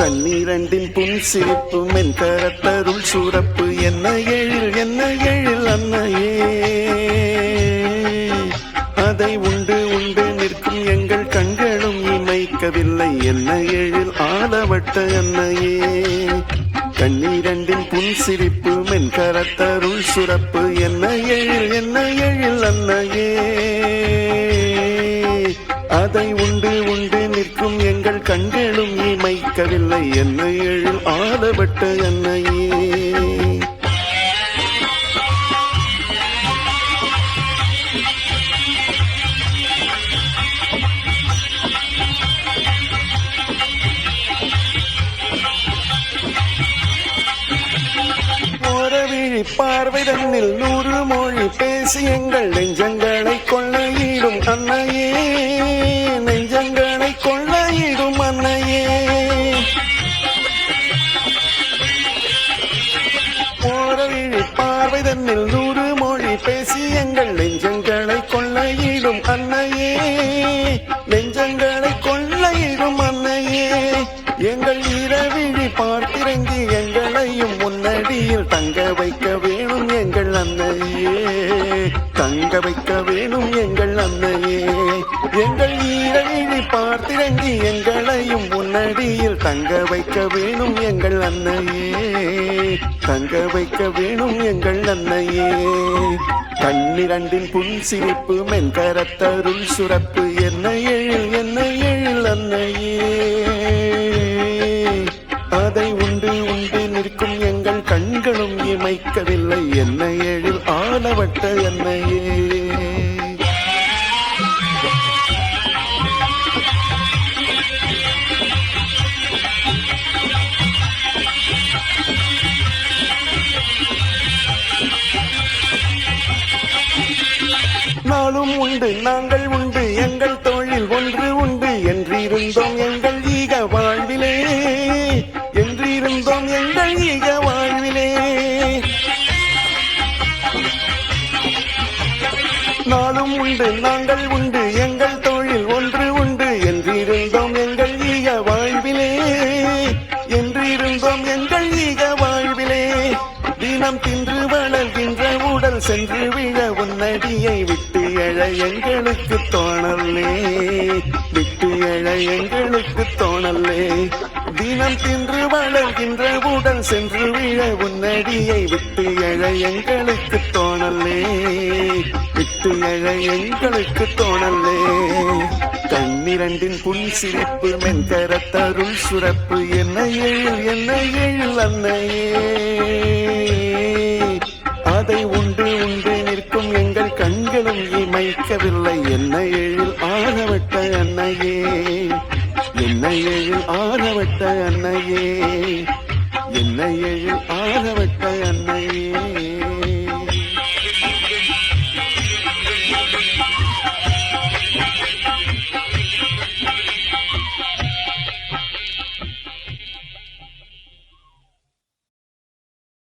கண்ணீரண்டின் புன் சிரிப்பு மென் கரத்தருள் சுரப்பு. என்ன எழில் என்ன எழில் அன்னையே. அதை உண்டு உண்டு நிற்கும் எங்கள் கண்களும் இமைக்கவில்லை. என்ன எழில் ஆளவட்ட அன்னையே. கண்ணீரண்டின் புன் சிரிப்பு மென் கரத்தருள் சுரப்பு. என்ன எழில் என்ன எழில் அன்னையே. அதை உண்டு உண்டு நிற்கும் எங்கள் கண்களும் இமைக்கவில்லை. என்னை எழில் ஆலப்பட்ட என்னையே. ஓரவிழி பார்வை தன்னில் நூறு மொழி பேசி எங்கள் நெஞ்சங்களை கொள்ளையிடும் அன்னையே. ஓரவிழி பார்வை தன்னில் நூறு மொழி பேசி எங்கள் நெஞ்சங்களை கொள்ளையிடும் அன்னையே. நெஞ்சங்களை கொள்ளையிடும் அன்னையே. எங்கள் இரவிழி பார்த்திறங்கி எங்களையும் முன்னடியில் தங்க வைக்க வேணும் எங்கள் அன்னையே. தங்க வைக்க வேணும் எங்கள் அன்னையே. எங்கள் இரவி பார்த்திறங்கி எங்களையும் முன்னடியில் தங்க வைக்க வேணும் எங்கள் அன்னையே. தங்க வைக்க வேணும் எங்கள் அன்னையே. கண்ணிரண்டின் புன் சிரிப்பு மென்கரத்தருள் சுரப்பு என்ன எழில் என்ன எழில் அன்னையே. அதை உண்டு உண்டு நிற்கும் எங்கள் கண்களும் இமைக்கவில்லை. என்ன எழில் ஆளவட்ட என்னையே நாளும் உண்டு நாங்கள் உண்டு எங்கள் தொழில் ஒன்று உண்டு. என்றிருந்தோம் எங்கள் ஈக வாழ்விலே என்றிருந்தோம் எங்கள் ஈக வாழ்விலே. நாளும் உண்டு நாங்கள் உண்டு எங்கள் தொழில் ஒன்று உண்டு. என்றிருந்தோம் எங்கள் ஈக வாழ்விலே என்றிருந்தோம் எங்கள் ஈக வாழ்விலே. தினம் தின்று வளர்கின்ற உடல் சென்று விழ உன்னடியை விட்டு எழ எங்களுக்கு தோணல்லே. விட்டு எழ எங்களுக்கு தோணல்லே. தினம் தின்று வளர்கின்ற உடல் சென்று விழ உன்னடியை விட்டு எழ எங்களுக்கு தோணல்லே. விட்டு எழ எங்களுக்கு தோணல்லே. கண்ணிரண்டின் புன் சிரிப்பு மென்கரத்தருள் சுரப்பு என்ன எழில் என்ன எழில் அன்னையே. அன்னையே. என்னையில் ஆரவட்ட அன்னையே. என்னையில் ஆரவட்ட